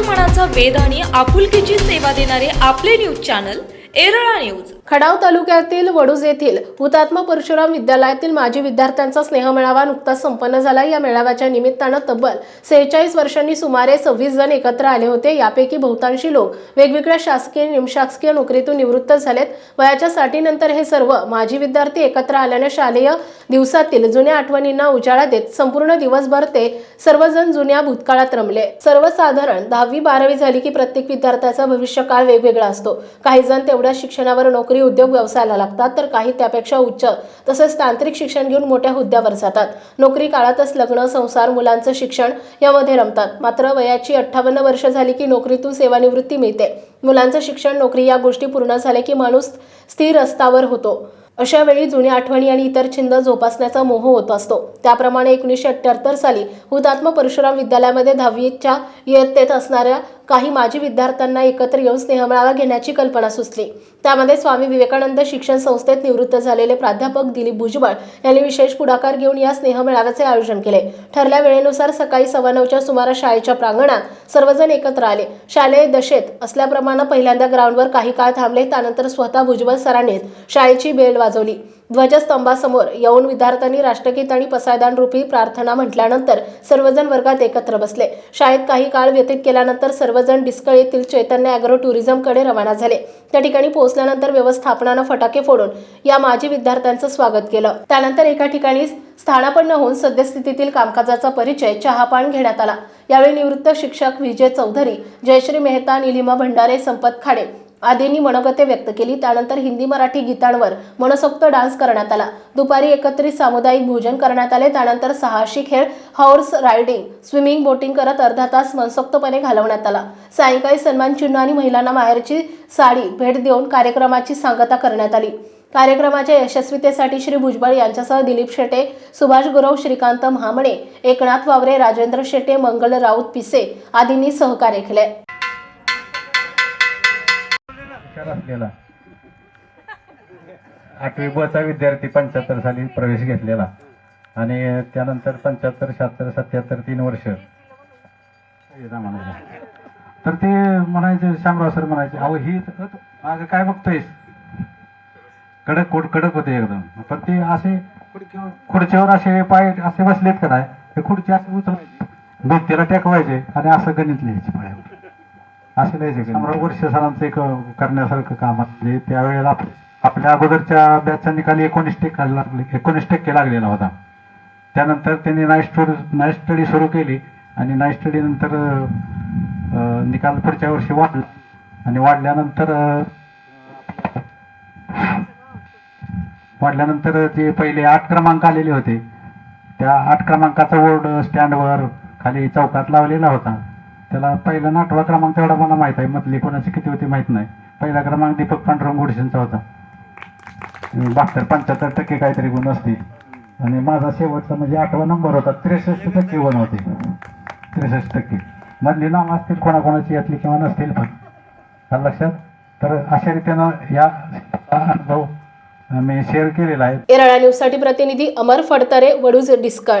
मनाचा वेध आणि आपुलकीची सेवा देणारे आपले news channel Erala news. Khatav तालुक्यातील वडूज येथील हुतात्मा परशुराम विद्यालयातील माजी विद्यार्थ्यांचा स्नेहमेळावा नुकताच संपन्न झाला. या मेळाव्याच्या निमित्तानं तब्बल सेहेचाळीस वर्षांनी सुमारे सव्वीस जण एकत्र आले होते. यापैकी बहुतांशी लोक वेगवेगळ्या शासकीय निमशासकीय नोकरीतून निवृत्त झालेत. वयाच्या साठीनंतर हे सर्व माजी विद्यार्थी एकत्र आल्याने शालेय दिवसातील जुन्या आठवणींना उजाळा देत संपूर्ण दिवसभर ते सर्वजण जुन्या भूतकाळात रमले. सर्वसाधारण दहावी बारावी झाली की प्रत्येक विद्यार्थ्याचा भविष्यकाळ वेगवेगळा असतो. काही जण तेवढ्या शिक्षणावर नोकरी उद्योग व्यवसायाला लागतात तर काही त्यापेक्षा उच्च. तसेच तांत्रिक शिक्षण घेऊन मोठ्या हुद्द्यावर जातात. नोकरी काळातच लग्न संसार मुलांचं शिक्षण यामध्ये रमतात. मात्र वयाची अठ्ठावन्न वर्ष झाली की नोकरीतून सेवानिवृत्ती मिळते. मुलांचं शिक्षण नोकरी या गोष्टी पूर्ण झाल्या की माणूस स्थिर रस्तावर होतो. अशा वेळी जुन्या आठवणी आणि इतर छंद जोपासण्याचा मोह होत असतो. त्याप्रमाणे एकोणीसशे अठ्ठ्याहत्तर साली हुतात्मा परशुराम विद्यालयामध्ये दहावीच्या इयत्तेत असणाऱ्या काही माजी विद्यार्थ्यांना एकत्र येऊन स्नेहमेळावा घेण्याची कल्पना सुचली. त्यामध्ये स्वामी विवेकानंद शिक्षण संस्थेत निवृत्त झालेले प्राध्यापक दिलीप भुजबळ यांनी विशेष पुढाकार घेऊन या स्नेहमेळाव्याचे आयोजन केले. ठरल्या वेळेनुसार सकाळी सव्वा नऊच्या सुमारास शाळेच्या प्रांगणात सर्वजण एकत्र आले. शालेय दशेत असल्याप्रमाणे पहिल्यांदा ग्राउंडवर काही काळ थांबले त्यानंतर स्वतः भुजबळ सरांनीच शाळेची बेल वाजवली. ध्वजस्तंभासमोर येऊन विद्यार्थ्यांनी राष्ट्रगीत आणि पसायदान रूपी प्रार्थना म्हटल्यानंतर सर्वजण वर्गात एकत्र बसले. शाळेत काही काळ व्यतीत केल्यानंतर सर्वजण डिस्कळ येथील चैतन्य अॅग्रो टुरिझमकडे रवाना झाले. त्या ठिकाणी पोहोचल्यानंतर व्यवस्थापनानं फटाके फोडून या माजी विद्यार्थ्यांचं स्वागत केलं. त्यानंतर एका ठिकाणी स्थानापन्न होऊन सद्यस्थितीतील कामकाजाचा परिचय चहापान घेण्यात आला. यावेळी निवृत्त शिक्षक विजय चौधरी जयश्री मेहता निलिमा भंडारे संपत खाडे आदींनी मनोगते व्यक्त केली त्यानंतर हिंदी मराठी गीतांवर मनसोक्त डान्स करण्यात आला. दुपारी एकत्रित सामुदायिक भोजन करण्यात आले त्यानंतर साहसी खेळ हॉर्स रायडिंग स्विमिंग बोटिंग करत अर्धा तास मनसोक्तपणे घालवण्यात आला. सायंकाळी सन्मान चिन्ह आणि महिलांना माहेरची साडी भेट देऊन कार्यक्रमाची सांगता करण्यात आली. कार्यक्रमाच्या यशस्वीतेसाठी श्री भुजबळ यांच्यासह दिलीप शेटे सुभाष गुरव श्रीकांत महामणे एकनाथ वावरे राजेंद्र शेटे मंगल राऊत पिसे आदींनी सहकार्य केले. हुशार असलेला. आठवी बचा विद्यार्थी पंच्याहत्तर साली प्रवेश घेतलेला. आणि त्यानंतर पंच्याहत्तर शहात्तर सत्याहत्तर तीन वर्ष. तर ते म्हणायचे शामराव सर म्हणायचे अहो ही माग काय बघतोयस? कडक कोट कडक होते एकदम. पण ते असे खुर्चीवर असे पाय असे बसलेत का नाही ते खुर्ची असे उचलायचे. भिंतीला टेकवायचे आणि असं गणित लिहायचे पायावर. असे लिहायचे वर्ष सरांचं एक करण्यासारखं काम म्हणजे त्यावेळेला आपल्या अगोदरच्या बॅचचा निकाल एकोणीस टक्के लागले एकोणीस टक्के लागलेला होता. त्यानंतर त्यांनी नाईट स्टोरी नाईट स्टडी सुरू केली आणि नाईट स्टडी नंतर निकाल पुढच्या वर्षी वाढला. आणि वाढल्यानंतर वाढल्यानंतर जे पहिले आठ क्रमांक आलेले होते त्या आठ क्रमांकाचा बोर्ड स्टँडवर खाली चौकात लावलेला होता. त्याला पहिला नाटवा आठवा क्रमांक तेवढा मला माहीत आहे मधली कोणाची किती होती माहीत नाही. पहिला क्रमांक दीपक पांडुरंग गोडशेंचा होता. बहात्तर पंच्याहत्तर टक्के काहीतरी गुण असतील. आणि माझा शेवटचा म्हणजे आठवा नंबर होता त्रेसष्ट टक्के गुण होते. त्रेसष्ट टक्के. मधली नाव असतील कोणाकोणाची यातली किंवा नसतील पण. लक्षात? तर अशा रीतीनं या अनुभव मी शेअर केलेला आहे. एरळा न्यूजसाठी प्रतिनिधी अमर फडतरे वडूज डिस्कळ.